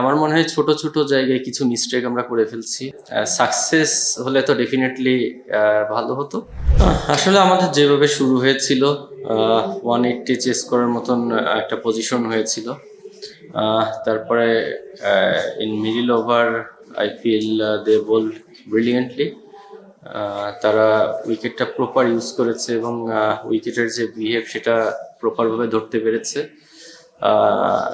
আমার মনে হয় ছোট ছোট জায়গায় কিছু মিস্টেক আমরা করে ফেলছি। সাকসেস হলে তো ডেফিনেটলি ভালো হতো। আসলে আমাদের যেভাবে শুরু হয়েছিল ওয়ান এইটটি চেস করার মতন একটা পজিশন হয়েছিল। তারপরে in middle over I feel the ball brilliantly তারা উইকেটটা প্রপার ইউজ করেছে এবং উইকেটের যে বিহেভ সেটা প্রপারভাবে ধরতে পেরেছে।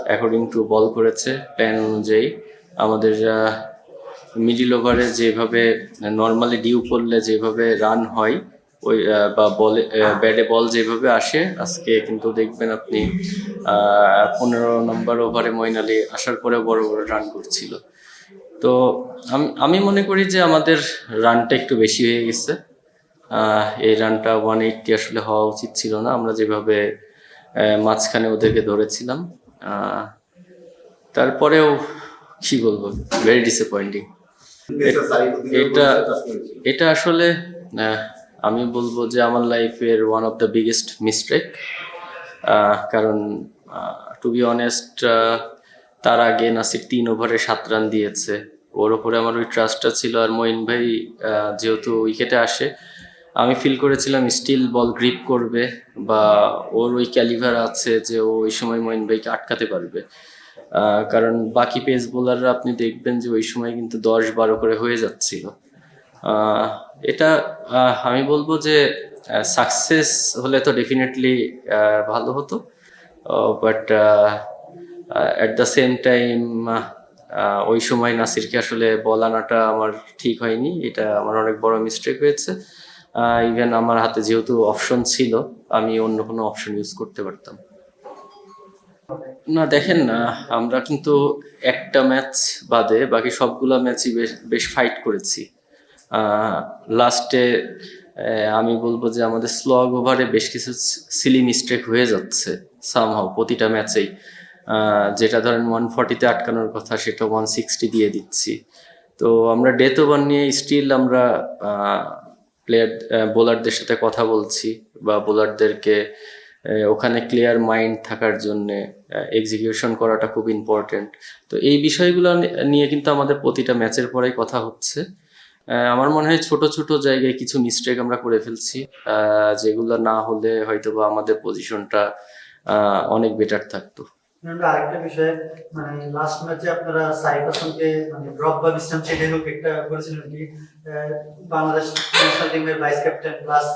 অ্যাকর্ডিং টু বল করেছে প্ল্যান অনুযায়ী। আমাদের মিডিল ওভারে যেভাবে নর্মালি ডিউ করলে যেভাবে রান হয়, ওই বা বলে ব্যাটে বল যেভাবে আসে, আজকে কিন্তু দেখবেন আপনি পনেরো নম্বর ওভারে মঈন আলী আসার পরে বড় বড় রান করছিল। তো আমি আমি মনে করি যে আমাদের রানটা একটু বেশি হয়ে গেছে। এই রানটা ওয়ান এইটটি আসলে হওয়া উচিত ছিল না। আমরা যেভাবে মাঝখানে ওদেরকে ধরেছিলাম। তারপরেও কি বলব ভেরি ডিসঅ্যাপয়েন্টিং এটা এটা আসলে আমি বলব যে আমার লাইফের one of the biggest mistake কারণ টু বি অনেস্ট তার আগে নাসির তিন ওভারে সাত রান দিয়েছে। ওর ওপরে আমার ওই ট্রাস্টটা ছিল। আর মঈন ভাই যেহেতু উইকেটে আসে আমি ফিল করেছিলাম স্টিল বল গ্রিপ করবে বা ওর ওই ক্যালিভার আছে যে ও ওই সময় মঈন ভাইকে আটকাতে পারবে। কারণ বাকি পেস বোলাররা আপনি দেখবেন যে ওই সময় কিন্তু দশ বারো করে হয়ে যাচ্ছিল। এটা আমি বলব যে সাকসেস হলে তো ডেফিনেটলি ভালো হতো। But at the same time ওই সময় নাসিরকে আসলে বল আনাটা আমার ঠিক হয়নি। এটা আমার অনেক বড় মিস্টেক হয়েছে। ইভেন আমার হাতে যেহেতু অপশন ছিল, আমি অন্য কোনো অপশন ইউজ করতে পারতাম। না, দেখেন না, আমরা কিন্তু একটা ম্যাচ বাদে বাকি সবগুলা ম্যাচই বেশ বেশ ফাইট করেছি। লাস্টে আমি বলব যে আমাদের স্লগ ওভারে বেশ কিছু সিলি মিস্টেক হয়ে যাচ্ছে সামহাও প্রতিটা ম্যাচেই যেটা ধরেন ওয়ান ফর্টিতে আটকানোর কথা, সেটা ওয়ান সিক্সটি দিয়ে দিচ্ছি। তো আমরা ডেথ ওভার নিয়ে স্টিল আমরা প্লেয়ার বোলারদের সাথে কথা বলছি বা বোলারদেরকে ওখানে ক্লিয়ার মাইন্ড থাকার জন্য এক্সিকিউশন করাটা খুব ইম্পর্টেন্ট তো এই বিষয়গুলো নিয়ে কিন্তু আমাদের প্রতিটা ম্যাচের পরেই কথা হচ্ছে। আমার মনে হয় ছোট ছোট জায়গায় কিছু মিস্টেক আমরা করে ফেলছি যেগুলো না হলে হয়তো বা আমাদের পজিশনটা অনেক বেটার থাকতো। আরেকটা বিষয় মানে লাস্ট ম্যাচে আপনারা সাইফ হাসানকে মানে ড্রপ বা বিশ্রাম হোক একটা করেছিলেন কি বাংলাদেশ ন্যাশনাল টিমের vice captain plus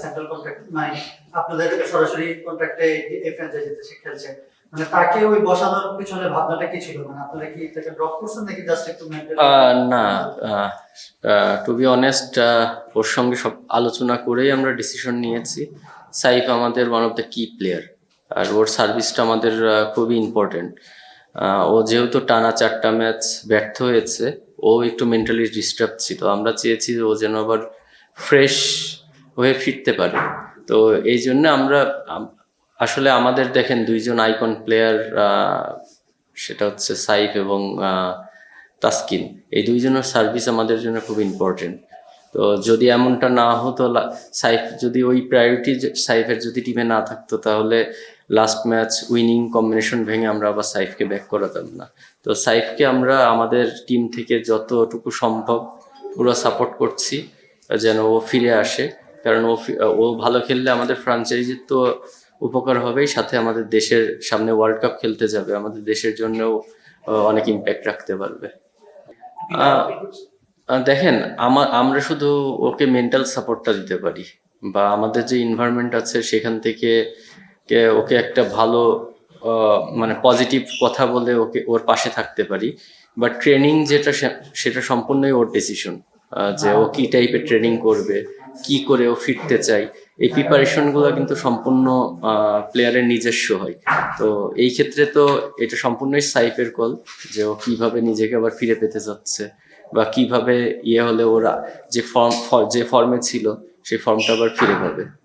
central contract মানে আপনাদের সরাসরি কন্ট্রাক্টে এই সে খেলছে। মানে তাকে ওই পিছনে কি ছিল? মানে কি ড্রপ জাস্ট একটু না টু বি অনেস্ট ওর সঙ্গে সব আলোচনা করেই আমরা ডিসিশন নিয়েছি। সাইফ আমাদের one of the key player আর ওর সার্ভিসটা আমাদের খুবই ইম্পর্টেন্ট ও যেহেতু টানা চারটা ম্যাচ ব্যর্থ হয়েছে, ও একটু মেন্টালি ডিস্টার্ব ছিল। আমরা চেয়েছি ও যেন আবার ফ্রেশ হয়ে ফিরতে পারে। তো এই জন্য আমরা আসলে আমাদের দেখেন দুইজন আইকন প্লেয়ার সেটা হচ্ছে সাইফ এবং তাসকিন। এই দুইজনের সার্ভিস আমাদের জন্য খুব ইম্পর্টেন্ট তো যদি এমনটা না হতো সাইফ, যদি ওই প্রায়োরিটি সাইফের যদি টিমে না থাকতো, তাহলে লাস্ট ম্যাচ উইনিং কম্বিনেশন ভেঙে আমরা আবার সাইফকে ব্যাক করাতাম না। তো সাইফকে আমরা আমাদের টিম থেকে যতটুকু সম্ভব পুরো সাপোর্ট করছি, যেন ও ফিরে আসে। কারণ ও ও ভালো খেললে আমাদের ফ্রাঞ্চাইজির তো উপকার হবেই, সাথে আমাদের দেশের সামনে ওয়ার্ল্ড কাপ খেলতে যাবে। আমাদের দেশের জন্যও অনেক ইম্প্যাক্ট রাখতে পারবে। দেখেন আমার আমরা শুধু ওকে মেন্টাল সাপোর্টটা দিতে পারি বা আমাদের যে এনভায়রনমেন্ট আছে সেখান থেকে ওকে একটা ভালো মানে পজিটিভ কথা বলে ওকে, ওর পাশে থাকতে পারি। বা ট্রেনিং যেটা সেটা সম্পূর্ণই ওর ডিসিশন যে ও কি টাইপের ট্রেনিং করবে, কি করে ও ফিরতে চাই এই প্রিপারেশনগুলো কিন্তু সম্পূর্ণ প্লেয়ারের নিজস্ব হয়। তো এই ক্ষেত্রে তো এটা সম্পূর্ণই সাইফের কল যে ও কীভাবে নিজেকে আবার ফিরে পেতে যাচ্ছে বা কীভাবে ইয়ে হলে ওরা যে ফর্ম যে ফর্মে ছিল, সেই ফর্মটা আবার ফিরে পাবে।